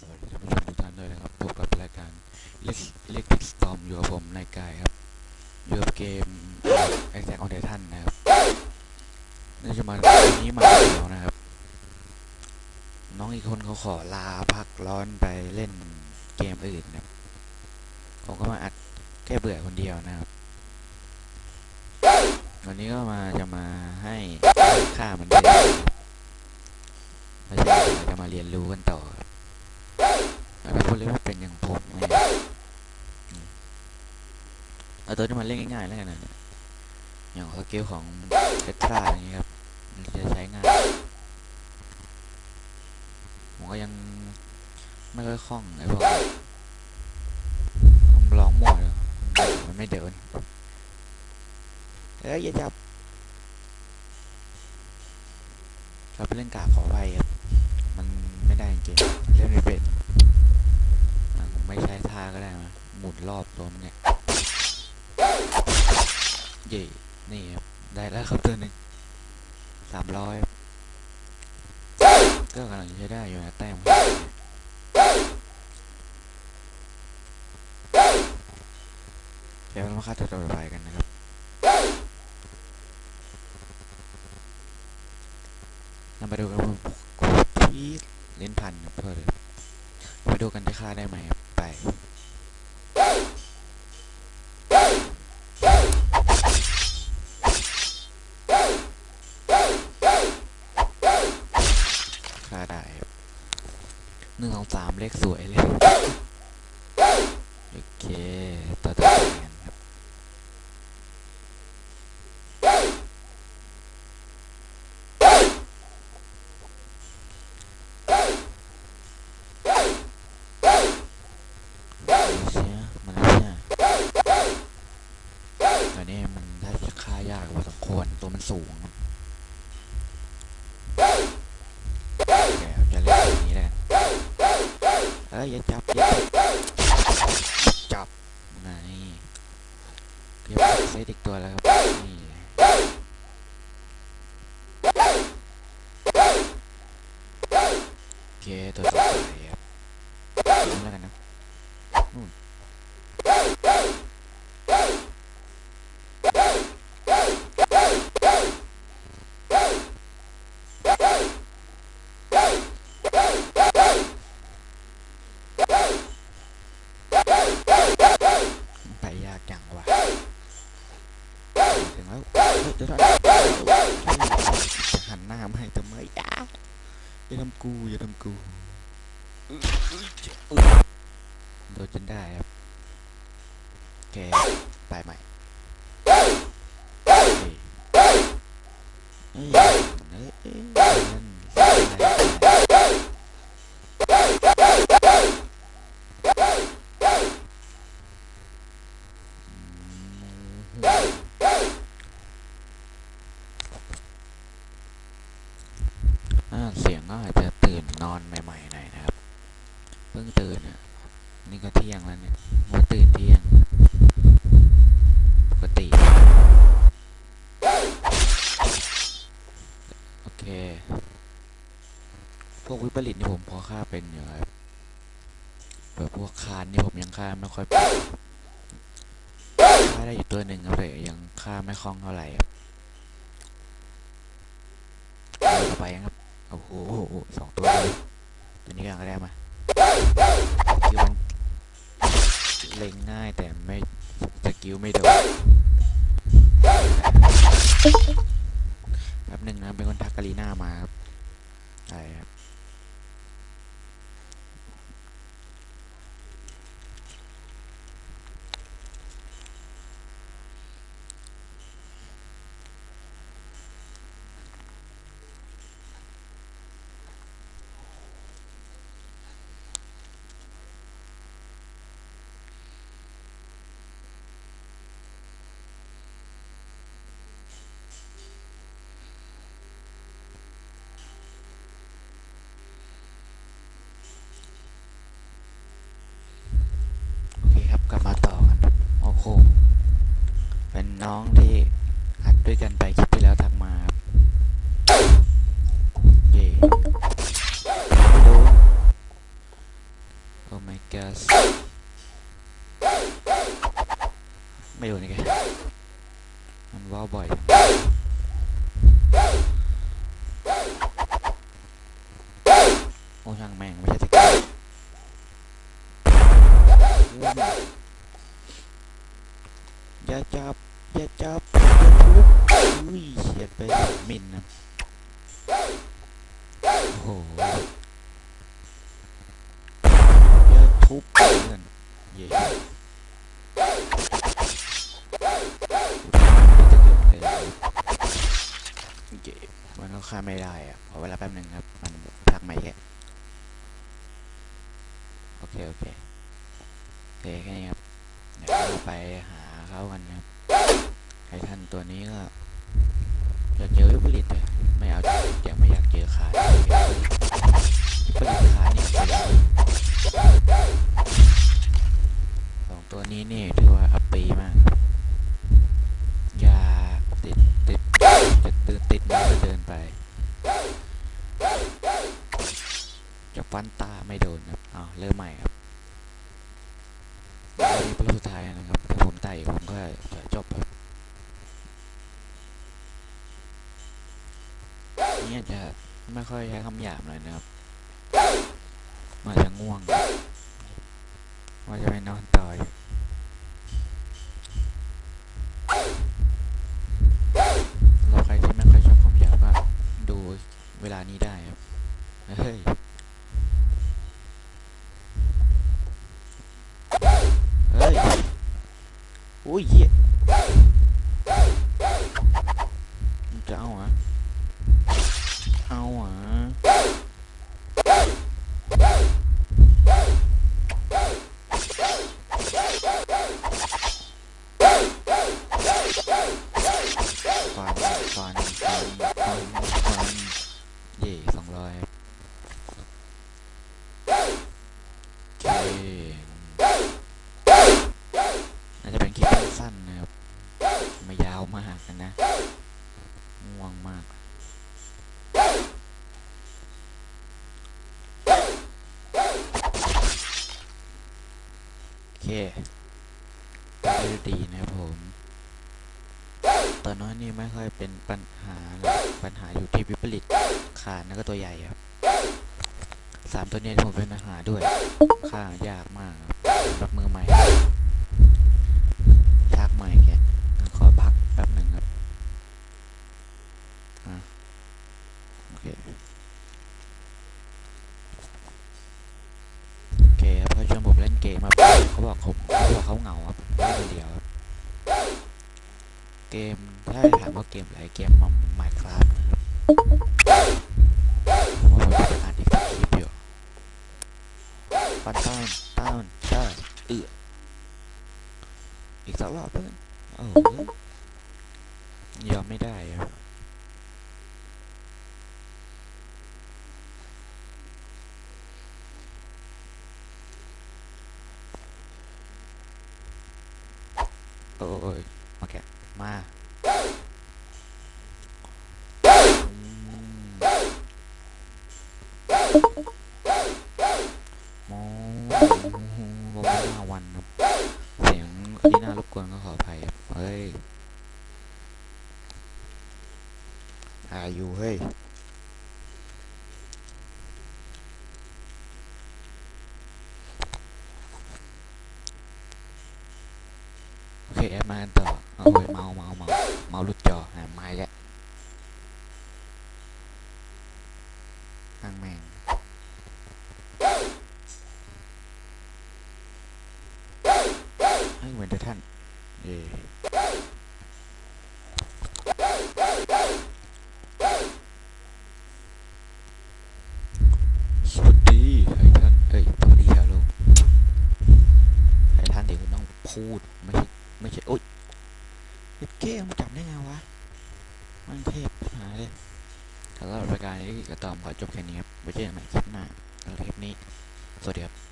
สวัสดีท่านผู้ชมทุกท่านด้วยนะครับพบกับรายการเล็กเล็กสตอมอยู่กับผมนายกายครับอยู่กับเกมไอแซกออนเดทันนะครับนี่จะมาวันนี้มาเดียวนะครับ น้องอีกคนเขาขอลาพักร้อนไปเล่นเกมอื่นนะครับ ผมก็มาอัดแก้เบื่อคนเดียวนะครับ วันนี้ก็มาจะมาให้ค่ามันด้วยไม่ใช่เราจะมาเรียนรู้กันต่อ ครับแล้วถ้าเป็นอย่างผมเนี่ยเอาตัวที่มันเล่นง่ายๆแล้วกันนะอย่างสกิลของเอตราอย่างนี้ครับมันจะใช้ง่ายผมก็ยังไม่ค่อยคล่องไอ้พวกลองมั่วเลยมันไม่เดินเอ้ยอย่าจับเราไปเล่นกาขอไว้ครับมันไม่ได้จริงเล่นไม่เป็น ไม่ใช้ท่าก็ได้มาหมุนรอบตัวมันเนี่ยเย่นี่ครับ ได้แล้วครับตัวหนึ่งสามร้อยก็กำลังใช้ได้อยู่นะแต้มเดี๋ยวเรามาฆ่าตัวต่อไปกันนะครับเรามาดูกันว่าที่เล่นพันครับโทษเลยมาดูกันจะฆ่าได้ไหมครับ ไปฆ่าได้หนึ่งสองสามเลขสวยเลย โอเค ต่อต่อไปกันครับ เสียมันเสียตัวนี้มันถ้าจะฆ่ายากพอส มันสูงโอเคครับจะเล่นแบบนี้แหล้วกันเอ้ยอย่าจับอย่าจับจับไงเก็บเซตอีกตัวแล้วครับนี่โอเคตัวต่อไปครับนี่แล้วกันนะไปยากจังวะถึงแล้วเฮ้ยเดี๋ยวก่อนจะหันหน้ามาให้ทำไมอย่า อย่าทำกูอย่าทำกูอื้ออื้อจะอื้อโดนจนได้ครับแกไปใหม่เฮ้ยเฮ้ยเอ้ยเอ้ยเอ้ยนั่นอะไรอ่าเสียงก็อาจจะตื่นนอนใหม่ๆหน่อยนะครับ เพิ่งตื่นอะ นี่ก็เที่ยงแล้วเนี่ยว่าตื่นเที่ยง ปกติ โอเค พวกวิปริตนี่ผมพอฆ่าเป็นอยู่ครับแบบพวกคานนี่ผมยังฆ่าไม่ค่อยฆ่าได้อยู่ตัวหนึ่งครับแต่ยังฆ่าไม่คล่องเท่าไหร่ครับต่อไปครับโอ้โหสองตัวเลยตัวนี้ก็ได้มา ด้วยกันไปคลิปที่แล้วทักมาเย่โดนโอ้ my god ไม่โดนอีกมันว้าวบ่อยโอ้ช่างแม่ง ไม่ใช่ตะกี้อย่าจับอย่าจับ อุ้ยเฉียดไปมิลนะโอ้โหอย่าทุบเพื่อนเย่มันก็ฆ่าไม่ได้อะขอเวลาแป๊บหนึ่งครับ มันพักไม่แค่โอเค โอเคโอเคแค่นี้ครับ เดี๋ยวเราไปหาเขากันนะครับไอ้ท่านตัวนี้ก็ อยากเจอวิปริตเลยไม่เอาอยากไม่อยากเจอขาวิปริตขาเนี่ยสองตัวนี้นี่ถือว่าอัปปีมาก อย่าติดติดจะตื่นติดมันก็เดินไป จะฟันตาไม่โดนครับอ้าวเริ่มใหม่ครับ อันนี้เป็นรอบสุดท้ายนะครับ ถ้าผมไต่ผมก็จะจบครับเนี่ยจะไม่ค่อยใช้คำหยาบเลยนะครับมันจะง่วง ว่าจะไปนอนต่อยเราใครที่ไม่ค่อยชอบคำหยาบก็ดูเวลานี้ได้ครับ เฮ้ยเฮ้ย โอ้ยเหี้ยมึงจะเอาเหรอเอาเหรอฟันฟันฟันฟันฟันเย่สองร้อยโอเค น่าจะเป็นคลิป สั้นนะครับ ไม่ยาวมากนะง่วงมากโอเคด้ดีนะผมตอนน้อยนี่ไม่ค่อยเป็นปัญหาหปัญหาอยู่ที่วิปริตขาดแล้วก็ตัวใหญ่ครับสามตัวนี้ผมเป็นปัญหาด้วย ค่ายากมากครับสำหรับมือใหม่ ยากใหม่แกขอพักแป๊บหนึ่งครับอะโอเค โอเคครับเขาชวนผมเล่นเกมครับเขาบอกผม เขาเหงาครับเล่คนเดียวครับเกมถ้าถามว่าเกมอะไรเกมมัมไมค์ครับผมว่าผมจะไปอ่านอีกคลิปอยู่ปันต้านต้านต้านเอืออีกสักรอบเพื่อนโอ้โหยอมไม่ได้ครับ โอ้ยมาแกะมาอืมโมโมห้าวันครับเสียงที่น่ารบกวนก็ขออภัยครับเฮ้ยอายุเฮ้ย โอเคแอดมา กันต่อเอาเว้ยเมาเมาเมาเมาหลุดจอหาไม้แล้วตั้งแม่งให้เหมือนเดยวท่านเย่สวัสดีไอ้ท่านเอ้ยสวัสดีครับลูกไอ้ท่านเดี๋ยวต้องพูดไม่ใช่ ไม่ใช่โอ๊ยเอ็บเก้มันจำได้ไงวะ มันเทพหายเลยถ้าเรายการนี้ก็ตอมขอจบแค่นี้ครับไว้เจอกันใหม่คลิปหน้าแล้วคลิปนี้ สวัสดีครับ